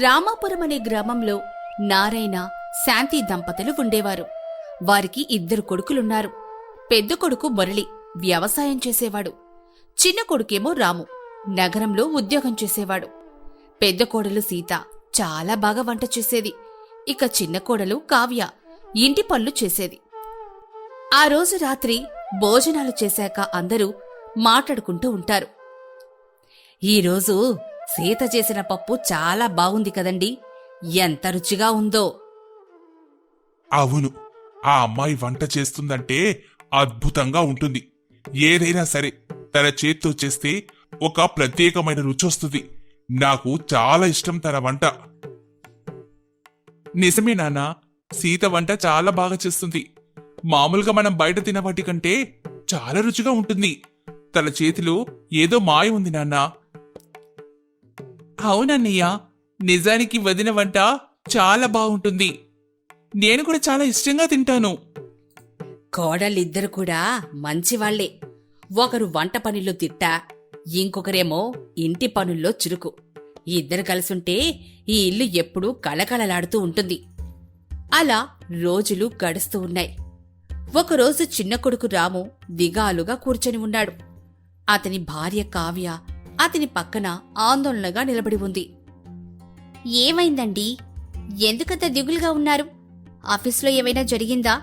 రామాపురం అనే గ్రామంలో నారాయణ శాంతి దంపతులు ఉండేవారు. వారికి ఇద్దరు కొడుకులున్నారు. పెద్ద కొడుకు మురళి వ్యవసాయం చేసేవాడు. చిన్న కొడుకేమో రాము నగరంలో ఉద్యోగం చేసేవాడు. పెద్ద కోడలు సీత చాలా బాగా వంట చేసేది. ఇక చిన్న కోడలు కావ్య ఇంటి పనులు చేసేది. ఆ రోజు రాత్రి భోజనాలు చేశాక అందరూ మాట్లాడుకుంటూ ఉంటారు. ఈరోజు సీత చేసిన పప్పు చాలా బాగుంది కదండి. ఎంత రుచిగా ఉందో. అవును ఆ అమ్మాయి వంట చేస్తుందంటే అద్భుతంగా ఉంటుంది. ఏదైనా సరే తన చేత్తో చేస్తే ఒక ప్రత్యేకమైన రుచి వస్తుంది నాకు చాలా ఇష్టం తన వంట. నిజమే నాన్న సీత వంట చాలా బాగా చేస్తుంది. మామూలుగా మనం బయట తినవాటి కంటే చాలా రుచిగా ఉంటుంది. తన చేతిలో ఏదో మాయ ఉంది నాన్న. అవునన్నయ్య నిజానికి వదిన వంట చాలా బాగుంటుంది. నేను కూడా చాలా ఇష్టంగా తింటాను. కోడళ్ళిద్దరు కూడా మంచివాళ్ళే. ఒకరు వంట పనిలో తిట్ట ఇంకొకరేమో ఇంటి పనుల్లో చురుకు. ఇద్దరు కలిసుంటే ఈ ఇల్లు ఎప్పుడూ కళకళలాడుతూ ఉంటుంది. అలా రోజులు గడుస్తూ ఉన్నాయి. ఒకరోజు చిన్న కొడుకు రాము దిగాలుగా కూర్చొని ఉన్నాడు. అతని భార్య కావ్య అతని పక్కన ఆందోళనగా నిలబడి ఉంది. ఏమైందండి? ఎందుకంత దిగులుగా ఉన్నారు? ఆఫీస్లో ఏమైనా జరిగిందా?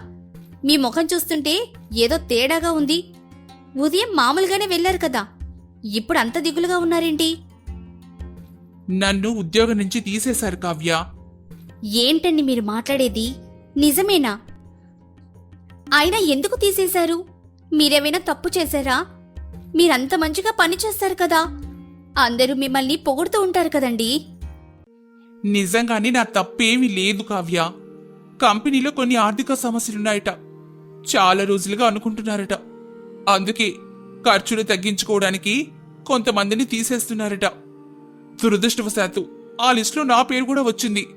మీ ముఖం చూస్తుంటే ఏదో తేడాగా ఉంది. ఉదయం మామూలుగానే వెళ్ళారు కదా. ఇప్పుడు అంత దిగులుగా ఉన్నారేంటి? నన్ను ఉద్యోగం నుంచి తీసేశారు కావ్య. ఏంటండి మీరు మాట్లాడేది? నిజమేనా? అయినా ఎందుకు తీసేశారు? మీరేమైనా తప్పు చేశారా? మీరంత మంచిగా పని చేస్తారు కదా. అందరూ మిమ్మల్ని పొగుడుతూ ఉంటారు కదండి. నిజంగానే నా తప్పేమీ లేదు కావ్య. కంపెనీలో కొన్ని ఆర్థిక సమస్యలున్నాయట. చాలా రోజులుగా అనుకుంటున్నారట. అందుకే ఖర్చులు తగ్గించుకోవడానికి కొంతమందిని తీసేస్తున్నారట. దురదృష్టవశాత్తు ఆ లిస్టులో నా పేరు కూడా వచ్చింది.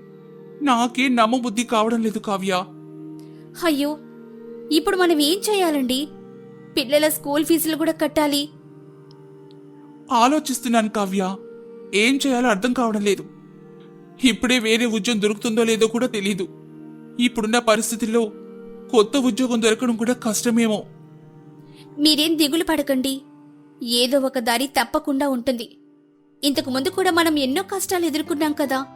నాకే నమ్మబుద్ధి కావడం లేదు కావ్య. అయ్యో ఇప్పుడు మనం ఏం చేయాలండి? పిల్లల స్కూల్ ఫీజులు కూడా కట్టాలి. ఆలోచిస్తున్నాను కావ్య. ఏం చేయాలో అర్థం కావడం లేదు. ఇప్పుడే వేరే ఉద్యోగం దొరుకుతుందో లేదో కూడా తెలీదు. ఇప్పుడున్న పరిస్థితుల్లో కొత్త ఉద్యోగం దొరకడం కూడా కష్టమేమో. మీరేం దిగులు పడకండి. ఏదో ఒక దారి తప్పకుండా ఉంటుంది. ఇంతకు ముందు కూడా మనం ఎన్నో కష్టాలు ఎదుర్కొన్నాం కదా.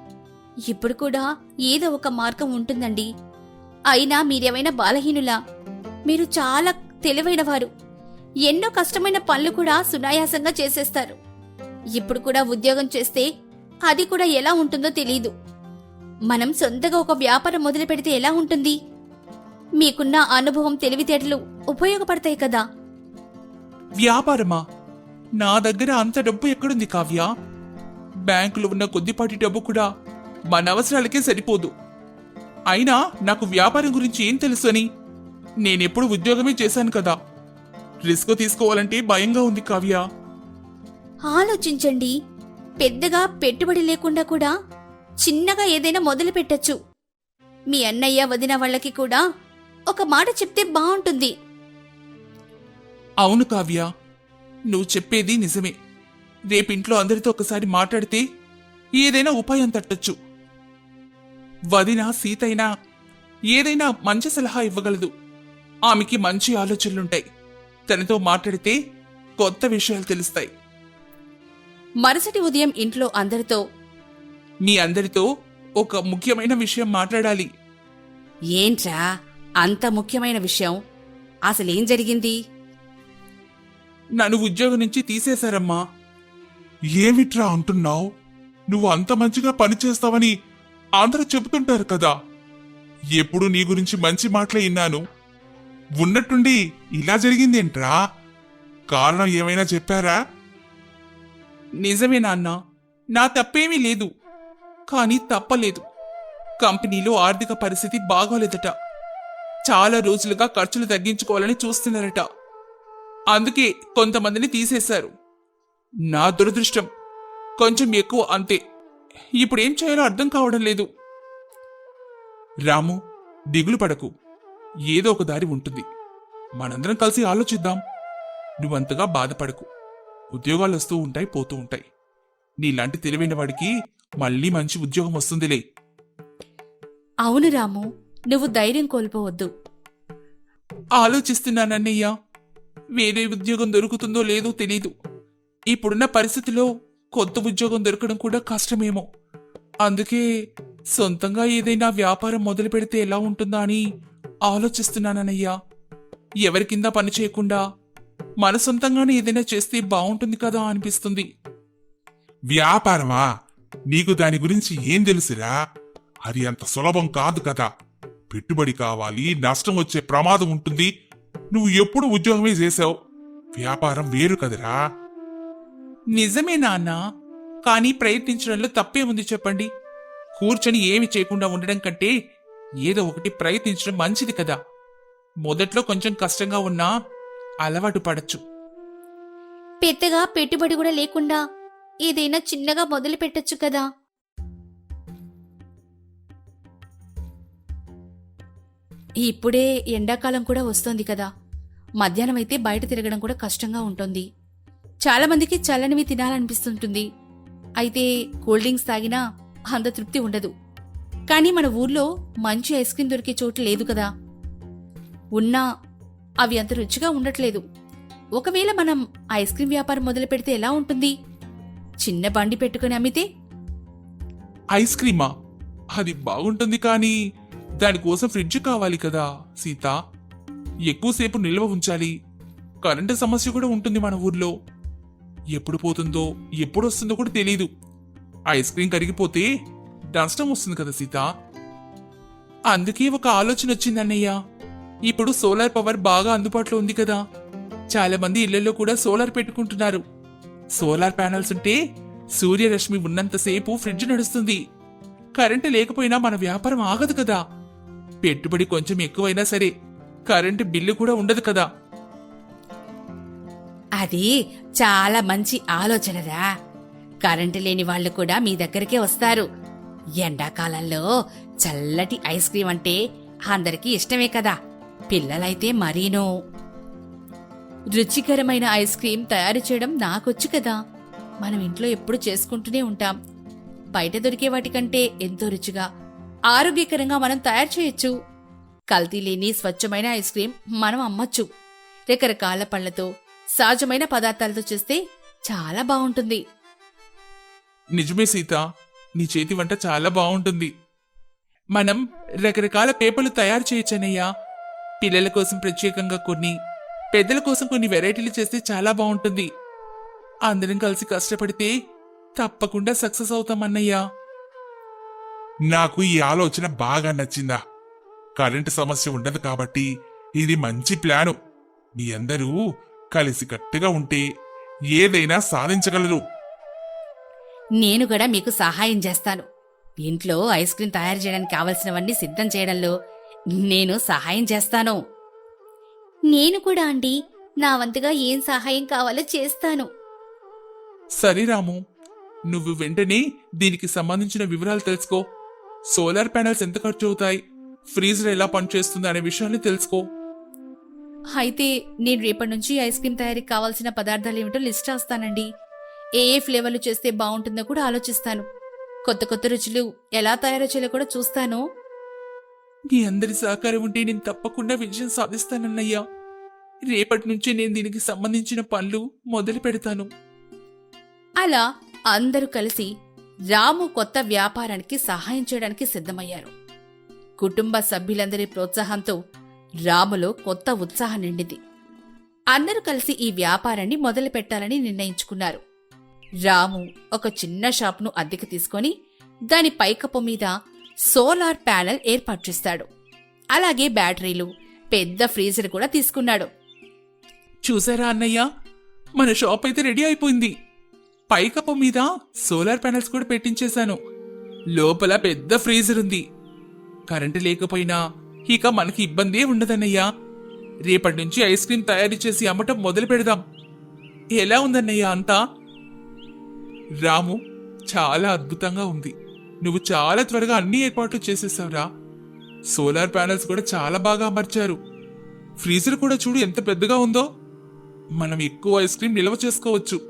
ఇప్పుడు కూడా ఏదో ఒక మార్గం ఉంటుందండి. అయినా మీరేమైనా బాలహీనులా? మీరు చాలా తెలివైనవారు. ఎన్నో కష్టమైన పనులు కూడా సునాయాసంగా చేసేస్తారు. ఇప్పుడు కూడా ఉద్యోగం చేస్తే అది కూడా ఎలా ఉంటుందో తెలీదు. మనం సొంతగా ఒక వ్యాపారం మొదలు పెడితే ఎలా ఉంటుంది? మీకున్న అనుభవం తెలివితేటలు ఉపయోగపడతాయి కదా. వ్యాపారమా? నా దగ్గర అంత డబ్బు ఎక్కడుంది కావ్య? బ్యాంకులో ఉన్న కొద్దిపాటి డబ్బు కూడా మన అవసరాలకే సరిపోదు. అయినా నాకు వ్యాపారం గురించి ఏం తెలుసు అని? నేనెప్పుడు ఉద్యోగమే చేశాను కదా. రిస్క్ తీసుకోవాలంటే భయంగా ఉంది కావ్య. ఆలోచించండి. పెద్దగా పెట్టుబడి లేకుండా కూడా చిన్నగా ఏదైనా మొదలు పెట్టచ్చు. మీ అన్నయ్య వదిన వాళ్ళకి కూడా ఒక మాట చెప్తే బాగుంటుంది అవును కావ్య. నువ్వు చెప్పేది నిజమే. రేపింట్లో అందరితో ఒకసారి మాట్లాడితే ఏదైనా ఉపాయం తట్టొచ్చు. వదిన సీతైనా ఏదైనా మంచి సలహా ఇవ్వగలదు. ఆమెకి మంచి ఆలోచనలుంటాయి. తనతో మాట్లాడితే కొత్త విషయాలు తెలుస్తాయి. మరుసటి ఉదయం ఇంట్లో అందరితో మీ అందరితో ఒక ముఖ్యమైన విషయం మాట్లాడాలి. ఏంట్రా? అంత ముఖ్యమైన విషయం? అసలేం జరిగింది? నన్ను ఉద్యోగం నుంచి తీసేశారమ్మా. ఏమిట్రా అంటున్నావు? నువ్వు అంత మంచిగా పనిచేస్తావని అందరూ చెబుతుంటారు కదా. ఎప్పుడు నీ గురించి మంచి మాటలే విన్నాను. ఉన్నట్టుండి ఇలా జరిగిందేంట్రా? కారణం ఏమైనా చెప్పారా? నిజమే నాన్న. నా తప్పేమీ లేదు. కానీ తప్పలేదు. కంపెనీలో ఆర్థిక పరిస్థితి బాగోలేదట. చాలా రోజులుగా ఖర్చులు తగ్గించుకోవాలని చూస్తున్నారట. అందుకే కొంతమందిని తీసేశారు. నా దురదృష్టం. కొంచెం ఎక్కువ అంతే. ఇప్పుడేం చేయాలో అర్థం కావడం లేదు. రాము దిగులు పడకు. ఏదో ఒక దారి ఉంటుంది. మనందరం కలిసి ఆలోచిద్దాం. నువ్వంతగా బాధపడకు. ఉద్యోగాలు వస్తూ ఉంటాయి పోతూ ఉంటాయి. నీలాంటి తెలివైన వాడికి మళ్ళీ మంచి ఉద్యోగం వస్తుందిలే. అవును రాము నువ్వు ధైర్యం కోల్పోవద్దు. ఆలోచిస్తున్నానన్నయ్య. వేరే ఉద్యోగం దొరుకుతుందో లేదో తెలీదు. ఇప్పుడున్న పరిస్థితిలో కొత్త ఉద్యోగం దొరకడం కూడా కష్టమేమో. అందుకే సొంతంగా ఏదైనా వ్యాపారం మొదలు పెడితే ఎలా ఉంటుందా అని ఆలోచిస్తున్నానన్నయ్యా. ఎవరి కింద పని చేయకుండా మన సొంతంగానే ఏదైనా చేస్తే బాగుంటుంది కదా అనిపిస్తుంది. వ్యాపారమా? నీకు దాని గురించి ఏం తెలుసురా? అది అంత సులభం కాదు కదా. పెట్టుబడి కావాలి నష్టం వచ్చే ప్రమాదం ఉంటుంది. నువ్వు ఎప్పుడు ఉద్యోగమే చేసావు. వ్యాపారం వేరు కదరా. నిజమే నాన్న. కానీ ప్రయత్నించడంలో తప్పే ఉంది చెప్పండి. కూర్చొని ఏమి చేయకుండా ఉండడం కంటే ఏదో ఒకటి ప్రయత్నించడం మంచిది కదా. మొదట్లో కొంచెం కష్టంగా ఉన్నా అలవాటు పడచ్చు. పెద్దగా పెట్టుబడి కూడా లేకుండా ఏదైనా చిన్నగా మొదలు పెట్టొచ్చు కదా. ఇప్పుడే ఎండాకాలం కూడా వస్తోంది కదా. మధ్యాహ్నం అయితే బయట తిరగడం కూడా కష్టంగా ఉంటుంది. చాలా మందికి చల్లనివి తినాలనిపిస్తుంటుంది. అయితే కూల్ డ్రింక్స్ తాగినా అంత తృప్తి ఉండదు. కానీ మన ఊర్లో మంచి ఐస్ క్రీమ్ దొరికే చోటు లేదు కదా. ఉన్నా అవి అంత రుచిగా ఉండట్లేదు. ఒకవేళ మనం ఐస్ క్రీమ్ వ్యాపారం మొదలు పెడితే ఎలా ఉంటుంది? చిన్న బండి పెట్టుకుని అమ్మితే? ఐస్ క్రీమా? అది బాగుంటుంది కానీ దానికోసం ఫ్రిడ్జ్ కావాలి కదా సీత. ఎక్కువసేపు నిల్వ ఉంచాలి. కరెంటు సమస్య కూడా ఉంటుంది మన ఊర్లో. ఎప్పుడు పోతుందో ఎప్పుడు వస్తుందో కూడా తెలియదు ఐస్ క్రీమ్ కరిగిపోతే నష్టం వస్తుంది కదా సీత. అందుకే ఒక ఆలోచన వచ్చిందన్నయ్యా ఇప్పుడు సోలార్ పవర్ బాగా అందుబాటులో ఉంది కదా. చాలా మంది ఇళ్ళలో కూడా సోలార్ పెట్టుకుంటున్నారు. సోలార్ ప్యానెల్స్ ఉంటే సూర్యరశ్మి ఉన్నంతసేపు ఫ్రిడ్జ్ నడుస్తుంది. కరెంటు లేకపోయినా మన వ్యాపారం ఆగదు కదా. పెట్టుబడి కొంచెం ఎక్కువైనా సరే కరెంటు బిల్లు కూడా ఉండదు కదా. అది చాలా మంచి ఆలోచనరా. కరెంటు లేని వాళ్ళు కూడా మీ దగ్గరికే వస్తారు. ఎండాకాలంలో చల్లటి ఐస్ క్రీం అంటే అందరికీ ఇష్టమే కదా. పిల్లలైతే మరీనో. రుచికరమైన ఐస్ క్రీం తయారు చేయడం నాకొచ్చు కదా. మనం ఇంట్లో ఎప్పుడు చేసుకుంటూనే ఉంటాం. బయట దొరికే వాటికంటే ఎంతో రుచిగా ఆరోగ్యకరంగా మనం తయారు చేయొచ్చు. కల్తీ లేని స్వచ్ఛమైన ఐస్ క్రీం మనం అమ్మచ్చు. రకరకాల పళ్ళతో సహజమైన పదార్థాలతో చేస్తే చాలా బాగుంటుంది. నిజమే సీత. నీ చేతి వంట చాలా బాగుంటుంది. మనం రకరకాల పేపర్లు తయారు చేయొచ్చనయ్యా. పిల్లల కోసం ప్రత్యేకంగా కొన్ని పెద్దల కోసం కొన్ని వెరైటీలు చేస్తే చాలా బాగుంటుంది. అందరం కలిసి కష్టపడితే తప్పకుండా సక్సెస్ అవుతామన్నయ్యా. నాకు ఈ ఆలోచన బాగా నచ్చిందా? కరెంటు సమస్య ఉండదు కాబట్టి ఇది మంచి ప్లాను. మీ అందరూ కలిసికట్టుగా ఉంటే ఏదైనా సాధించగలరు. నేను కూడా మీకు సహాయం చేస్తాను. ఇంట్లో ఐస్ క్రీం తయారు చేయడానికి కావలసినవన్నీ సిద్ధం చేయడంలో నేను సహాయం చేస్తాను. నేను కూడా అండి నా వంతుగా ఏం సహాయం కావాలో చేస్తాను. సరే రాము నువ్వు వెంటనే దీనికి సంబంధించిన వివరాలు తెలుసుకో. సోలార్ ప్యానెల్స్ ఎంత ఖర్చు అవుతాయి ఫ్రీజర్ ఎలా పనిచేస్తుంది అనే విషయాన్ని తెలుసుకో. అయితే నేను రేపటి నుంచి ఐస్ క్రీం తయారీకి కావాల్సిన పదార్థాలు ఏమిటో లిస్ట్ రాస్తానండి. ఏ ఏ ఫ్లేవర్లు చేస్తే బాగుంటుందో కూడా ఆలోచిస్తాను. కొత్త కొత్త రుచులు ఎలా తయారు చేయాలో కూడా చూస్తాను. మీ అందరి సహకారం ఉంటే నేను తప్పకుండా విజయం సాధిస్తానన్నయ్యా. రేపటి నుంచి నేను దీనికి సంబంధించిన పనులు మొదలు పెడతాను. అలా అందరూ కలిసి రాము కొత్త వ్యాపారానికి సహాయం చేయడానికి సిద్ధమయ్యారు. కుటుంబ సభ్యులందరి ప్రోత్సాహంతో రాములో కొత్త ఉత్సాహం నిండింది. అందరూ కలిసి ఈ వ్యాపారాన్ని మొదలు పెట్టాలని నిర్ణయించుకున్నారు. రాము ఒక చిన్న షాప్ను అద్దెకు తీసుకొని దాని పైకప్పు మీద సోలార్ ప్యానెల్ ఏర్పాటు చేస్తాడు. అలాగే బ్యాటరీలు పెద్ద ఫ్రీజర్ కూడా తీసుకున్నాడు. చూసారా అన్నయ్య? మన షాప్ అయితే రెడీ అయిపోయింది. పైకప్పు మీద సోలార్ ప్యానెల్స్ కూడా పెట్టించేశాను. లోపల పెద్ద ఫ్రీజర్ ఉంది. కరెంటు లేకపోయినా ఇక మనకి ఇబ్బందే ఉండదన్నయ్యా. రేపటి నుంచి ఐస్ క్రీం తయారు చేసి అమ్మటం మొదలు పెడదాం. ఎలా ఉందన్నయ్య అంతా? రాము చాలా అద్భుతంగా ఉంది. నువ్వు చాలా త్వరగా అన్ని ఏర్పాట్లు చేసేసావురా. సోలార్ ప్యానెల్స్ కూడా చాలా బాగా అమర్చారు. ఫ్రీజర్ కూడా చూడు ఎంత పెద్దగా ఉందో. మనం ఎక్కువ ఐస్ క్రీమ్ నిల్వ చేసుకోవచ్చు.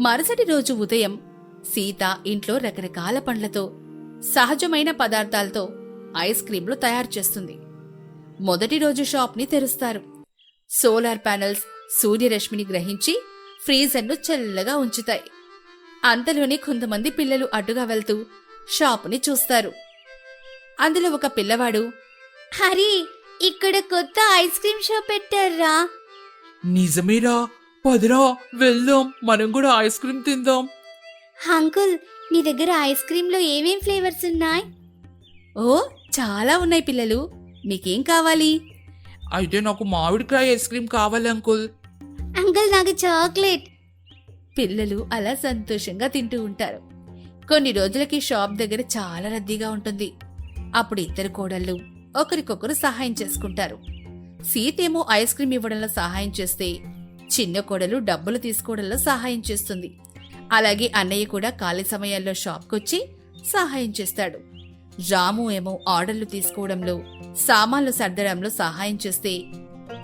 మరుసటి రోజు ఉదయం సీత ఇంట్లో రకరకాల పండ్లతో సహజమైన పదార్థాలతో ఐస్ క్రీంలు తయారు చేస్తుంది. మొదటి రోజు షాప్ని తెరుస్తారు. సోలార్ ప్యానెల్స్ సూర్యరశ్మిని గ్రహించి ఫ్రీజర్ను చల్లగా ఉంచుతాయి. అంతలోనే కొంతమంది పిల్లలు అడ్డుగా వెళ్తూ షాపుని చూస్తారు. అందులో ఒక పిల్లవాడు హరి ఇక్కడ కొత్త ఐస్ క్రీమ్ షాప్ పెట్టారా? నిజమేరా? పదరా వెళ్దాం. మనం కూడా ఐస్ క్రీమ్ తిందాం. అంకుల్ నీ దగ్గర ఐస్ క్రీమ్లో ఏమేం ఫ్లేవర్స్ ఉన్నాయి? ఓ చాలా ఉన్నాయి పిల్లలు. మీకేం కావాలి? అయితే నాకు మామిడికాయ ఐస్ క్రీమ్ కావాలి అంకుల్. అంకుల్ నాకు చాక్లెట్. పిల్లలు అలా సంతోషంగా తింటూ ఉంటారు. కొన్ని రోజులకి షాప్ దగ్గర చాలా రద్దీగా ఉంటుంది. అప్పుడు ఇద్దరు కోడళ్ళు ఒకరికొకరు సహాయం చేసుకుంటారు. సీతేమో ఐస్ క్రీమ్ ఇవ్వడంలో సహాయం చేస్తే చిన్న కోడలు డబ్బులు తీసుకోవడంలో సహాయం చేస్తుంది. అలాగే అన్నయ్య కూడా ఖాళీ సమయాల్లో షాప్కొచ్చి సహాయం చేస్తాడు. రాము ఏమో ఆర్డర్లు తీసుకోవడంలో సామాన్లు సర్దడంలో సహాయం చేస్తే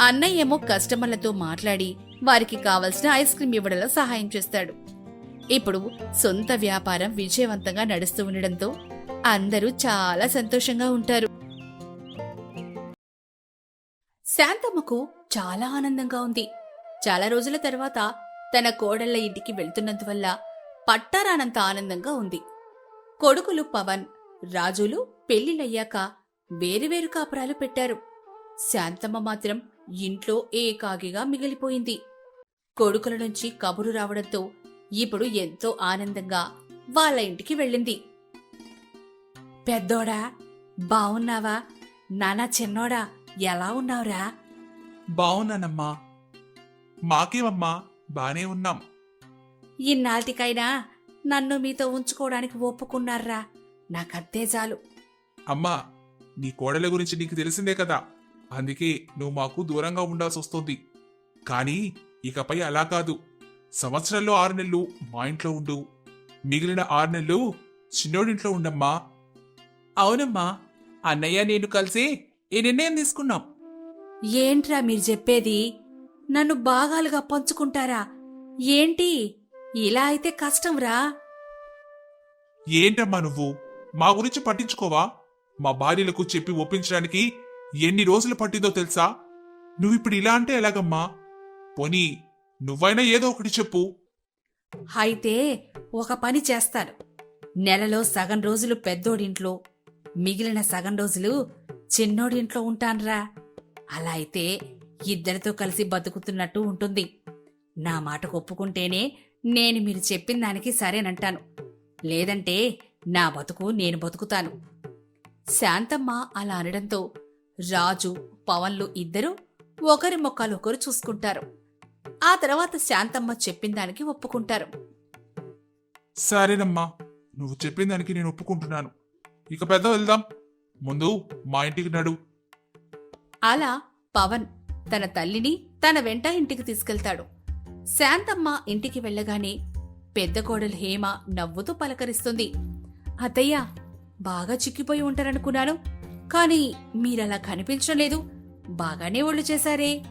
అన్నయ్య ఏమో కస్టమర్లతో మాట్లాడి వారికి కావలసిన ఐస్ క్రీమ్ ఇవ్వడంలో సహాయం చేస్తాడు. ఇప్పుడు సొంత వ్యాపారం విజయవంతంగా నడుస్తూ ఉండడంతో అందరూ చాలా సంతోషంగా ఉంటారు. శాంతమ్మకు చాలా ఆనందంగా ఉంది. చాలా రోజుల తర్వాత తన కోడళ్ళ ఇంటికి వెళ్తున్నందువల్ల పట్టారానంత ఆనందంగా ఉంది. కొడుకులు పవన్ రాజులు పెళ్ళిళ్ళయ్యాక వేరువేరు కాపురాలు పెట్టారు. శాంతమ్మ మాత్రం ఇంట్లో ఏకాగిగా మిగిలిపోయింది. కొడుకుల నుంచి కబురు రావడంతో ఇప్పుడు ఎంతో ఆనందంగా వాళ్ళ ఇంటికి వెళ్ళింది. పెద్దోడా బావున్నావా? నానా చిన్నోడా ఎలా ఉన్నావురా? బావున్నానమ్మా. మాకేమమ్మా బానే ఉన్నాం. ఇన్నాళ్ళకైనా నన్ను మీతో ఉంచుకోవడానికి ఒప్పుకున్నారా? నాకద్దే చాలు. అమ్మా నీ కోడల గురించి నీకు తెలిసిందే కదా. అందుకే నువ్వు మాకు దూరంగా ఉండాల్సి వస్తుంది కానీ ఇకపై అలా కాదు. సంవత్సరంలో ఆరు నెలలు మా ఇంట్లో ఉండు. మిగిలిన ఆరు నెలలు చిన్నోడింట్లో ఉండమ్మా. అవునమ్మా. అన్నయ్య నేను కలిసి ఈ నిర్ణయం తీసుకున్నాం. ఏంట్రా మీరు చెప్పేది? నన్ను భాగాలుగా పంచుకుంటారా? ఏంటి? ఇలా అయితే కష్టంరా? ఏంటమ్మా నువ్వు? మా గురించి పట్టించుకోవా? మా భార్యలకు చెప్పి ఒప్పించడానికి ఎన్ని రోజులు పట్టిందో తెలుసా? నువ్విప్పుడు ఇలా అంటే ఎలాగమ్మా? పోనీ నువ్వైనా ఏదో ఒకటి చెప్పు. అయితే ఒక పని చేస్తాను. నెలలో సగం రోజులు పెద్దోడింట్లో మిగిలిన సగం రోజులు చిన్నోడింట్లో ఉంటాన్రా. అలా అయితే ఇద్దరితో కలిసి బతుకుతున్నట్టు ఉంటుంది. నా మాటకు ఒప్పుకుంటేనే నేను మీరు చెప్పిన దానికి సరేనంటాను. లేదంటే నా బతుకు నేను బతుకుతాను. శాంతమ్మ అలా అనడంతో రాజు పవన్లు ఇద్దరూ ఒకరి మొక్కలు ఒకరు చూసుకుంటారు. ఆ తర్వాత శాంతమ్మ చెప్పిన దానికి ఒప్పుకుంటారు. సరేనమ్మా నువ్వు చెప్పిన దానికి నేను ఒప్పుకుంటున్నాను. ఇక పెద్ద వెళ్దాం. ముందు మా ఇంటికి నడు. అలా పవన్ తన తల్లిని తన వెంట ఇంటికి తీసుకెళ్తాడు. శాంతమ్మ ఇంటికి వెళ్ళగానే పెద్ద కోడలు హేమ నవ్వుతూ పలకరిస్తుంది. అత్తయ్య బాగా చిక్కిపోయి ఉంటారనుకున్నాను కానీ మీరలా కనిపించడం లేదు. బాగానే ఒళ్ళు చేశారే.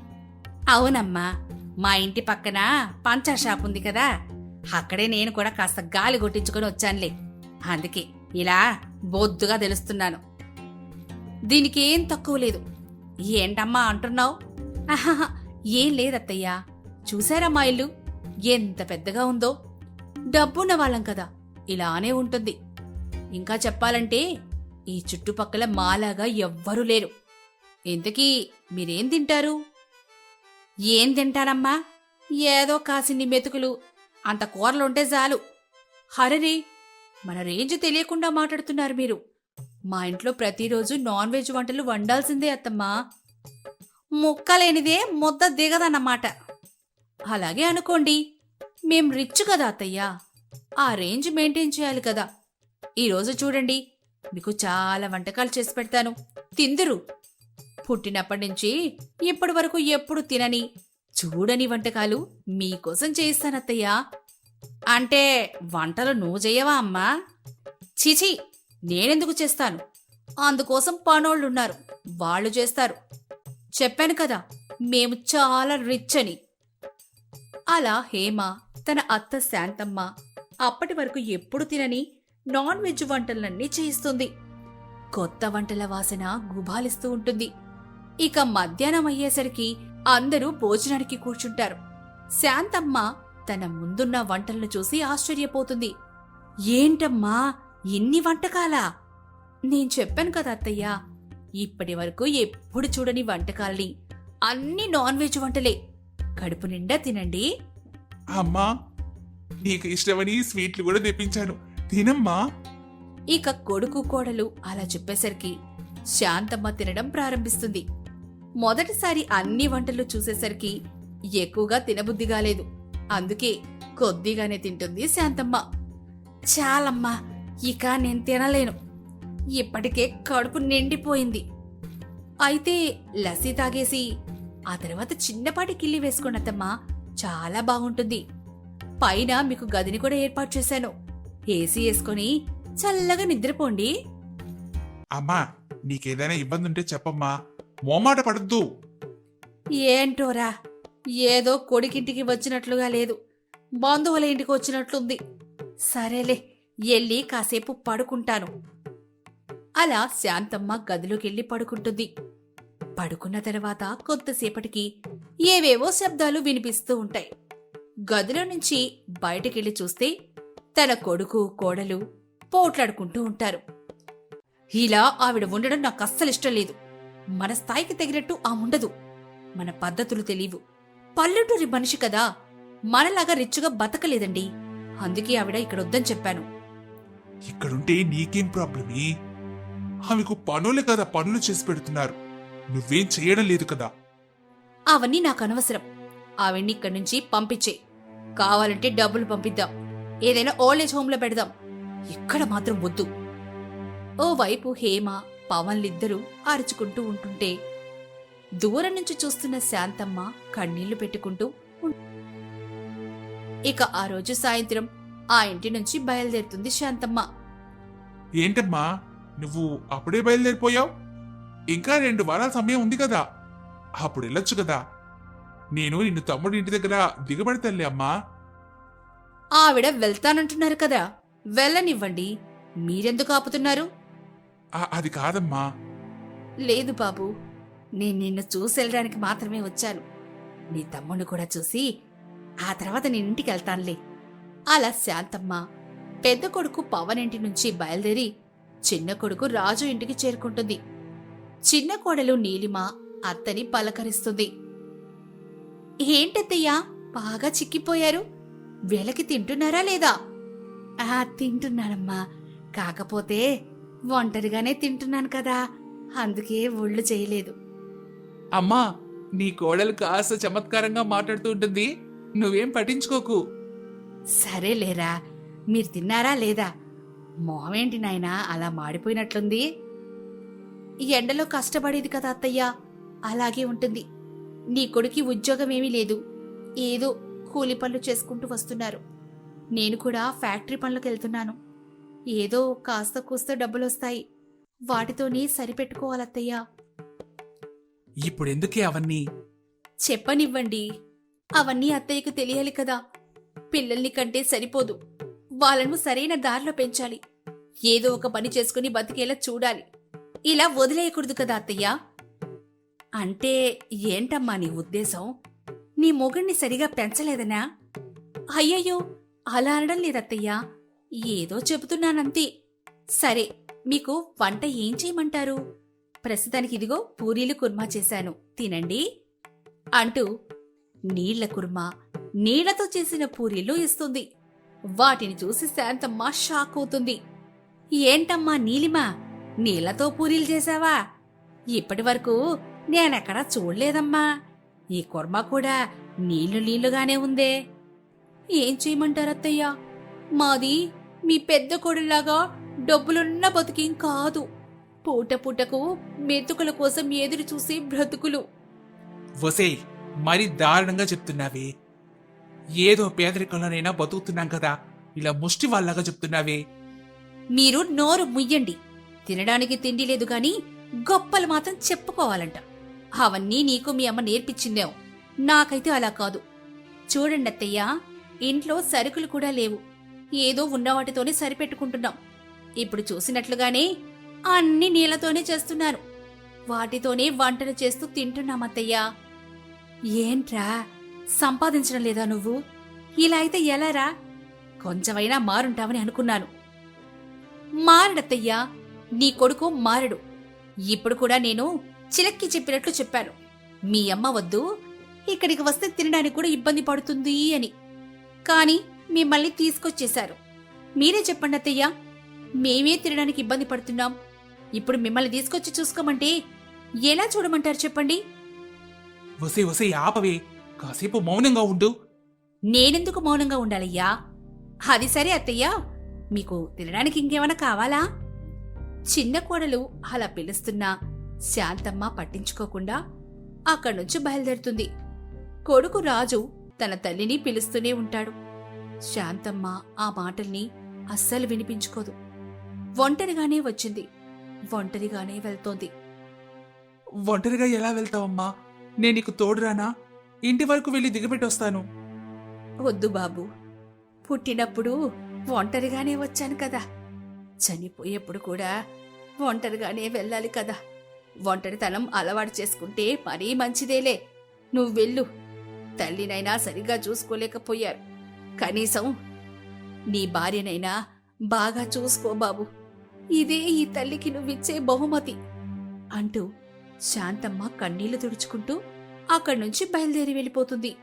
అవునమ్మా మా ఇంటి పక్కన పంచర్ షాప్ ఉంది కదా. అక్కడే నేను కూడా కాస్త గాలి కొట్టించుకొని వచ్చానులే. అందుకే ఇలా బొద్దుగా తెలుస్తున్నాను. దీనికి ఏం తక్కువ లేదు. ఏంటమ్మా అంటున్నావు? ఆహాహా, ఏం లేదత్తయ్యా. చూసారా మా ఇల్లు? ఎంత పెద్దగా ఉందో. డబ్బున్న వాళ్ళం కదా. ఇలానే ఉంటుంది. ఇంకా చెప్పాలంటే ఈ చుట్టుపక్కల మాలాగా ఎవ్వరూ లేరు. ఇంతకీ మీరేం తింటారు? ఏం తింటానమ్మా ఏదో కాసిన్ని మెతుకులు. అంత కూరలుంటే చాలు. హరరే మన రేంజ్ తెలియకుండా మాట్లాడుతున్నారు మీరు. మా ఇంట్లో ప్రతిరోజు నాన్ వెజ్ వంటలు వండాల్సిందే అత్తమ్మా. ముక్కలేనిదే ముద్ద దిగదన్నమాట. అలాగే అనుకోండి మేం రిచ్ కదా అత్తయ్యా. ఆ రేంజ్ మెయింటైన్ చేయాలి కదా. ఈరోజు చూడండి మీకు చాలా వంటకాలు చేసి పెడతాను. తిందురు. పుట్టినప్పటి నుంచి ఇప్పటి వరకు ఎప్పుడు తినని చూడని వంటకాలు మీకోసం చేయిస్తానత్తయ్యా. అంటే వంటలు నువ్వు చేయవా అమ్మా? చిచి నేనెందుకు చేస్తాను? అందుకోసం పనోళ్ళున్నారు వాళ్ళు చేస్తారు. చెప్పాను కదా మేము చాలా రిచ్ అని. అలా హేమ తన అత్త శాంతమ్మ అప్పటి వరకు ఎప్పుడు తినని నాన్ వెజ్ వంటలన్నీ చేయిస్తుంది. కొత్త వంటల వాసన గుబాలిస్తూ ఉంటుంది. ఇక మధ్యాహ్నం అయ్యేసరికి అందరూ భోజనానికి కూర్చుంటారు. శాంతమ్మ తన ముందున్న వంటలను చూసి ఆశ్చర్యపోతుంది. ఏంటమ్మా ఇన్ని వంటకాలా? నేను చెప్పాను కదా అత్తయ్య ఇప్పటి వరకు ఎప్పుడు చూడని వంటకాల్ని. అన్ని నాన్ వెజ్ వంటలే. కడుపు నిండా తినండి. అమ్మా నీకు ఇష్టమని స్వీట్లు కూడా తెప్పించాను. తినమ్మా. ఇక కొడుకు కోడలు అలా చెప్పేసరికి శాంతమ్మ తినడం ప్రారంభిస్తుంది. మొదటిసారి అన్ని వంటలు చూసేసరికి ఎక్కువగా తినబుద్ధి కాలేదు అందుకే కొద్దిగానే తింటుంది శాంతమ్మ. చాలమ్మా ఇక నేను తినలేను. ఇప్పటికే కడుపు నిండిపోయింది. అయితే లస్సీ తాగేసి ఆ తర్వాత చిన్నపాటి కిల్లి వేసుకున్నత్తమ్మా చాలా బాగుంటుంది. పైన మీకు గదిని కూడా ఏర్పాటు చేశాను. ఏసీ వేసుకొని చల్లగా నిద్రపోండి. అమ్మా నీకేదైనా ఇబ్బంది ఉంటే చెప్పమ్మా. మోమాట పడద్దు. ఏంటోరా? ఏదో కొడుకింటికి వచ్చినట్లుగా లేదు. బంధువుల ఇంటికి వచ్చినట్లుంది. సరేలే ఎల్లి కాసేపు పడుకుంటాను. అలా శాంతమ్మ గదిలోకెళ్ళి పడుకుంటుంది. పడుకున్న తర్వాత కొద్దిసేపటికి ఏవేవో శబ్దాలు వినిపిస్తూ ఉంటాయి. గదిలో నుంచి బయటకెళ్ళి చూస్తే తన కొడుకు కోడలు పోట్లాడుకుంటూ ఉంటారు. ఇలా ఆవిడ ఉండడం నాకు అస్సలు ఇష్టం లేదు. మన స్థాయికి తగినట్టు ఆ ఉండదు. మన పద్ధతులు తెలియవు. పల్లెటూరి మనిషి కదా. మనలాగా రిచ్చుగా బతకలేదండి. అందుకే ఆవిడ ఇక్కడ వద్దని చెప్పాను. ఇక్కడుంటే నీకేం ప్రాబ్లమే? ఆమెకు పనులే కదా పనులు చేసి పెడుతున్నారు. నువ్వేం చేయడం లేదు కదా. అవన్నీ నాకు అనవసరం. ఆవిడ్ని ఇక్కడి నుంచి పంపించే. కావాలంటే డబ్బులు పంపిద్దాం. ఏదైనా ఓల్డేజ్ హోమ్లో పెడదాం. ఇక్కడ మాత్రం వద్దు. ఓ వైపు హేమ పవన్లిద్దరూ అరుచుకుంటూ ఉంటుంటే దూరం నుంచి చూస్తున్న శాంతమ్మ కన్నీళ్ళు పెట్టుకుంటూ ఇక ఆ రోజు సాయంత్రం ఆ ఇంటి నుంచి బయలుదేరుతుంది శాంతమ్మ. ఏంటమ్మా నువ్వు అప్పుడే బయలుదేరిపోయావు? ఇంకా రెండు వారాల సమయం ఉంది కదా. అప్పుడు వెళ్ళొచ్చు కదా. నేను నిన్ను తమ్ముడి ఇంటి దగ్గర దిగబడతానులే అమ్మా. ఆవిడ వెళ్తానంటున్నారు కదా. వెళ్ళనివ్వండి. మీరెందుకు ఆపుతున్నారు? అది కాదమ్మా. లేదు బాబు నేను నిన్ను చూసెళ్ళడానికి మాత్రమే వచ్చాను. నీ తమ్ముడిని కూడా చూసి ఆ తర్వాత నేను ఇంటికి వెళ్తానులే. అలా శాంతమ్మ పెద్ద కొడుకు పవన్ ఇంటి నుంచి బయలుదేరి చిన్న కొడుకు రాజు ఇంటికి చేరుకుంటుంది. చిన్న కోడలు నీలిమ అత్తని పలకరిస్తుంది. ఏంటత్తయ్యా బాగా చిక్కిపోయారు? వేళకి తింటున్నారా లేదా? ఆ తింటున్నానమ్మా కాకపోతే ఒంటరిగానే తింటున్నాను కదా. అందుకే ఒళ్ళు చేయలేదు. అమ్మా నీ కోడలు కాస్త చమత్కారంగా మాట్లాడుతూ ఉంటుంది. నువ్వేం పట్టించుకోకు. సరేలేరా మీరు తిన్నారా లేదా? మోమేంటి నాయనా అలా మాడిపోయినట్లుంది? ఈ ఎండలో కష్టపడేది కదా అత్తయ్య. అలాగే ఉంటుంది. నీ కొడుకి ఉద్యోగం ఏమీ లేదు. ఏదో కూలి పనులు చేసుకుంటూ వస్తున్నారు. నేను కూడా ఫ్యాక్టరీ పనులకు వెళ్తున్నాను. ఏదో కాస్త కూస్త డబ్బులొస్తాయి. వాటితోనే సరిపెట్టుకోవాలత్తయ్యా. ఇప్పుడు ఎందుకే అవన్నీ? చెప్పనివ్వండి. అవన్నీ అత్తయ్యకు తెలియాలి కదా. పిల్లల్ని కంటే సరిపోదు. వాళ్ళను సరైన దారిలో పెంచాలి. ఏదో ఒక పని చేసుకుని బతికేలా చూడాలి. ఇలా వదిలేయకూడదు కదా అత్తయ్య. అంటే ఏంటమ్మా నీ ఉద్దేశం? నీ మొగుణ్ణి సరిగా పెంచలేదనా? అయ్యయ్యో అలా అనడం లేదత్తయ్యా. ఏదో చెబుతున్నానంతే. సరే మీకు వంట ఏం చేయమంటారు? ప్రస్తుతానికి ఇదిగో పూరీలు కుర్మా చేశాను. తినండి. అంటూ నీళ్ళ కుర్మా నీళ్ళతో చేసిన పూరీలు ఇస్తుంది. వాటిని చూసి శాంతమ్మ షాక్ అవుతుంది. ఏంటమ్మా నీలిమా నీళ్ళతో పూరీలు చేశావా? ఇప్పటి వరకు నేనెక్కడా చూడలేదమ్మా. ఈ కుర్మా కూడా నీళ్ళు నీళ్ళుగానే ఉందే. ఏం చేయమంటారత్తయ్యా? మాది మీ పెద్ద కొడులాగా డబ్బులున్న బతుకేం కాదు. పూట పూటకు మెతుకుల కోసం ఎదురు చూసే బ్రతుకులు. వసే మరి దారుణంగా చెప్తున్నావే. ఏదో పేదరికంలోనైనా బతుకుతున్నాం కదా ఇలా ముష్టి వాళ్ళగా చెప్తున్నావే. మీరు నోరు ముయ్యండి. తినడానికి తిండి లేదు గాని గొప్పలు మాత్రం చెప్పుకోవాలంట. అవన్నీ నీకు మీ అమ్మ నేర్పించిందేం నాకైతే అలా కాదు. చూడండి అత్తయ్య ఇంట్లో సరుకులు కూడా లేవు. ఏదో ఉన్న వాటితోనే సరిపెట్టుకుంటున్నాం. ఇప్పుడు చూసినట్లుగానే అన్ని నీళ్ళతోనే చేస్తున్నారు. వాటితోనే వంటలు చేస్తూ తింటున్నామత్తయ్యా ఏంట్రా? సంపాదించడం లేదా నువ్వు? ఇలా అయితే ఎలారా? కొంచెమైనా మారుంటావని అనుకున్నాను. మారడత్తయ్యా నీ కొడుకు మారడు. ఇప్పుడు కూడా నేను చిలక్కి చెప్పినట్లు చెప్పాను. మీ అమ్మ వద్దు ఇక్కడికి వస్తే తినడానికి కూడా ఇబ్బంది పడుతుంది అని. కానీ మిమ్మల్ని తీసుకొచ్చేశారు. మీరే చెప్పండి అత్తయ్య. మేమే తినడానికి ఇబ్బంది పడుతున్నాం. ఇప్పుడు మిమ్మల్ని తీసుకొచ్చి చూసుకోమంటే ఎలా చూడమంటారు చెప్పండి? వసే వసే ఆపవే. కాసేపు మౌనంగా ఉండు. నేనెందుకు మౌనంగా ఉండాలయ్యా? అది సరే అత్తయ్యా. మీకు తినడానికి ఇంకేమైనా కావాలా? చిన్న కోడలు అలా పిలుస్తున్నా శాంతమ్మ పట్టించుకోకుండా అక్కడి నుంచి బయలుదేరుతుంది. కొడుకు రాజు తన తల్లిని పిలుస్తూనే ఉంటాడు. శాంతమ్మ ఆ మాటల్ని అస్సలు వినిపించుకోదు. ఒంటరిగానే వచ్చింది. ఒంటరిగానే వెళ్తోంది. ఒంటరిగా ఎలా వెళ్తావమ్మా? నేను నీకు తోడురానా? ఇంటి వరకు వెళ్ళి దిగబెట్టొస్తాను వద్దు బాబు. పుట్టినప్పుడు ఒంటరిగానే వచ్చాను కదా. చనిపోయేప్పుడు కూడా ఒంటరిగానే వెళ్ళాలి కదా. ఒంటరితనం అలవాటు చేసుకుంటే మరీ మంచిదేలే. నువ్వు వెళ్ళు. తల్లినైనా సరిగ్గా చూసుకోలేకపోయారు. కనీసం నీ భార్యనైనా బాగా చూసుకో బాబు. ఇదే ఈ తల్లికి నువ్విచ్చే బహుమతి అంటూ శాంతమ్మ కన్నీళ్ళు తుడుచుకుంటూ అక్కడి నుంచి బయలుదేరి వెళ్ళిపోతుంది.